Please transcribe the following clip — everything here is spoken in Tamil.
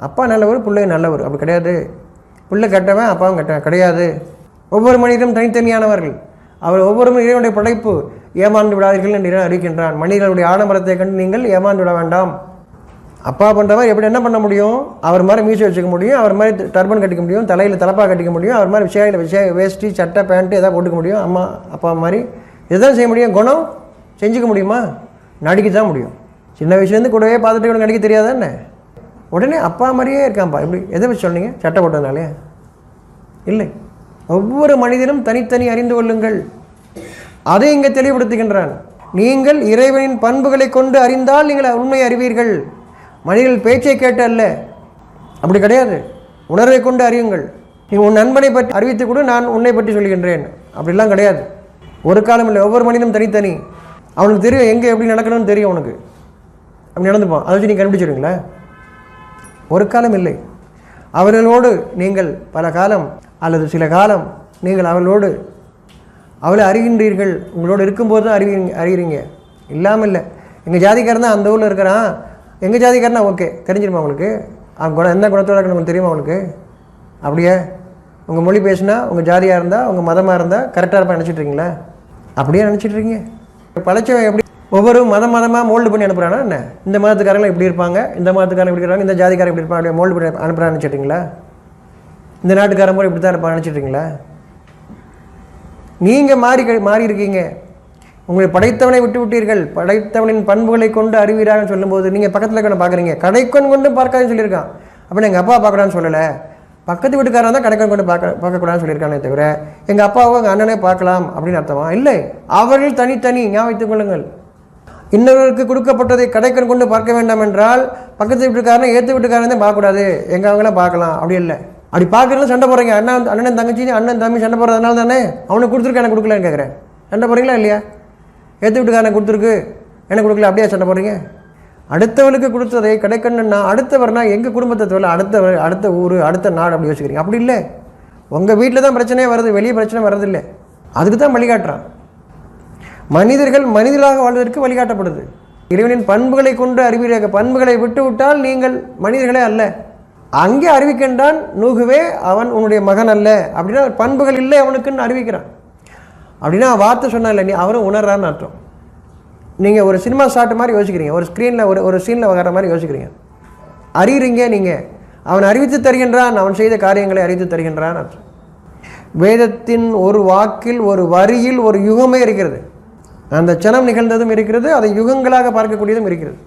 அப்பா நல்லவர் பிள்ளை நல்லவர். அப்படி கிடையாது. பிள்ளை கெட்டவன் அப்பாவும் கெட்டவன். கிடையாது. ஒவ்வொரு மனிதரும் தனித்தனியானவர்கள். அவர் ஒவ்வொரு இறைவனுடைய படைப்பு ஏமாந்து விடாதீர்கள் என்று அறிவிக்கின்றான். மனிதர்களுடைய ஆடம்பரத்தை கண்டு நீங்கள் ஏமாந்து விட வேண்டாம். அப்பா பண்ணுறவர் எப்படி என்ன பண்ண முடியும்? அவர் மாதிரி மீசை வச்சுக்க முடியும் அவர் மாதிரி டர்பன் கட்டிக்க முடியும் தலையில் தலப்பா கட்டிக்க முடியும் அவர் மாதிரி விஷயம் விஷய வேஷ்டி சட்டை பேண்ட்டு எதாவது போட்டுக்க முடியும். அம்மா அப்பா மாதிரி இதுதான் செய்ய முடியும்? குணம் செஞ்சுக்க முடியுமா? நடிக்க தான் முடியும். சின்ன வயசுலேருந்து கூடவே பார்த்துட்டு நடிக்க தெரியாதானே உடனே அப்பா மாதிரியே இருக்கான்ப்பா. எப்படி? எதை வச்சு சொன்னீங்க? சட்டை போட்டதுனாலே இல்லை. ஒவ்வொரு மனிதனும் தனித்தனி அறிந்து கொள்ளுங்கள். அதை இங்கே தெளிவுபடுத்துகின்றான். நீங்கள் இறைவனின் பண்புகளை கொண்டு அறிந்தால் நீங்கள் உண்மை அறிவீர்கள். மனிதர்கள் பேச்சை கேட்டு அல்ல. அப்படி கிடையாது. உணர்வை கொண்டு அறியுங்கள். நீ உன் நண்பனை பற்றி அறிவித்து கூட நான் உன்னை பற்றி சொல்கின்றேன். அப்படிலாம் கிடையாது. ஒரு காலம் இல்லை. ஒவ்வொரு மனிதனும் தனித்தனி. அவனுக்கு தெரியும் எங்கே எப்படி நடக்கணும்னு தெரியும் அவனுக்கு அப்படி நடந்துப்பான். அதை வச்சு நீங்கள் கண்டுபிடிச்சிருங்களேன் ஒரு காலம் இல்லை. அவர்களோடு நீங்கள் பல காலம் அல்லது சில காலம் நீங்கள் அவர்களோடு அவளை அறிகின்றீர்கள். உங்களோடு இருக்கும்போது தான் அறிவி அறிகிறீங்க. இல்லாமல் இல்லை எங்கள் ஜாதிக்காரன் தான் அந்த ஊரில் இருக்கிறான். எங்கள் ஜாதிக்காரனா ஓகே. தெரிஞ்சிருமா உங்களுக்கு? அவன் குணம் எந்த குணத்தோட இருக்கணும் உங்களுக்கு தெரியுமா உங்களுக்கு அப்படியே? உங்கள் மொழி பேசுனா உங்கள் ஜாதியாக இருந்தால் உங்கள் மதமாக இருந்தால் கரெக்டாக இருப்பா நினச்சிட்ருக்கீங்களா அப்படியே நினச்சிட்ருக்கீங்க பழச்சவன் எப்படி ஒவ்வொரு மதம் மதமாக மோல்டு பண்ணி அனுப்புகிறானா என்ன? இந்த மதத்துக்காரங்க இப்படி இருப்பாங்க இந்த மதத்துக்காரங்க இப்படி இருப்பாங்க இந்த ஜாதிக்காரங்க இப்படி இருப்பாங்க அப்படியே மோல்டு பண்ணி அனுப்புகிறான்னு நினச்சிட்டிங்களா இந்த நாட்டுக்காரன் போய் இப்படி தான் இருப்பாங்க நீங்கள் மாறி க- மாறி இருக்கீங்க. உங்களை படைத்தவனை விட்டு விட்டீர்கள். படைத்தவனின் பண்புகளை கொண்டு அறிவீராகன்னு சொல்லும்போது நீங்கள் பக்கத்தில் கொண்டு பார்க்குறீங்க கடைக்கொன் கொண்டு பார்க்காதுன்னு சொல்லியிருக்கான். அப்படின்னு எங்கள் அப்பா பார்க்கலான்னு சொல்லலை. பக்கத்து வீட்டுக்காரன் தான் கடைக்கண் கொண்டு பார்க்க பார்க்கக்கூடாதுன்னு சொல்லியிருக்கானே தவிர எங்கள் அப்பாவோ எங்கள் அண்ணனே பார்க்கலாம் அப்படின்னு அர்த்தமா? இல்லை. அவர்கள் தனித்தனி ஞாபகத்துக் கொள்ளுங்கள். இன்னொருவருக்கு கொடுக்கப்பட்டதை கடைக்கன் கொண்டு பார்க்க வேண்டாம் என்றால் பக்கத்து வீட்டுக்காரனை ஏற்று வீட்டுக்காரன் தான் பார்க்கக்கூடாது. எங்கள் அவங்களாம் பார்க்கலாம். அப்படி இல்லை. அப்படி பார்க்கறதுல சண்டை போடுறீங்க. அண்ணன் அண்ணன் தங்கச்சி அண்ணன் தம்பி சண்டை போடுறதுனால தானே அவனுக்கு கொடுத்துருக்கு எனக்கு கொடுக்கலன்னு கேட்குறேன். சண்டை போடுறீங்களா இல்லையா? ஏற்று வீட்டுக்காரனை கொடுத்துருக்கு. எனக்கு கொடுக்கல. அப்படியே சண்டை போடுறீங்க? அடுத்தவனுக்கு கொடுத்ததை கிடைக்கணும்னா அடுத்தவர்னா எங்கள் குடும்பத்தை தவிர அடுத்த அடுத்த ஊர் அடுத்த நாடு அப்படி யோசிக்கிறீங்க. அப்படி இல்லை. உங்கள் வீட்டில் தான் பிரச்சனையே வருது. வெளியே பிரச்சனை வர்றதில்லை. அதுக்கு தான் வழிகாட்டுறான். மனிதர்கள் மனிதர்களாக வாழ்வதற்கு வழிகாட்டப்படுது. இறைவனின் பண்புகளை கொண்டு அறிவிக்க பண்புகளை விட்டு விட்டால் நீங்கள் மனிதர்களே அல்ல. அங்கே அறிவிக்கின்றான் நூகுவே அவன் உன்னுடைய மகன் அல்ல. அப்படின்னா பண்புகள் இல்லை அவனுக்குன்னு அறிவிக்கிறான். அப்படின்னா வார்த்தை சொன்னா இல்லை நீ அவரும் உணர்றான்னு அர்த்தம். நீங்கள் ஒரு சினிமா ஷாட் மாதிரி யோசிக்கிறீங்க. ஒரு ஸ்க்ரீனில் ஒரு ஒரு சீனில் வர மாதிரி யோசிக்கிறீங்க. அறியுறீங்க நீங்கள் அவன் அறிவித்து தருகின்றான் அவன் செய்த காரியங்களை அறிவித்து தருகின்றான் அர்த்தம். வேதத்தின் ஒரு வாக்கில் ஒரு வரியில் ஒரு யுகமே இருக்கிறது. அந்த சனம் நிகழ்ந்ததும் இருக்கிறது அதை யுகங்களாக பார்க்கக்கூடியதும் இருக்கிறது.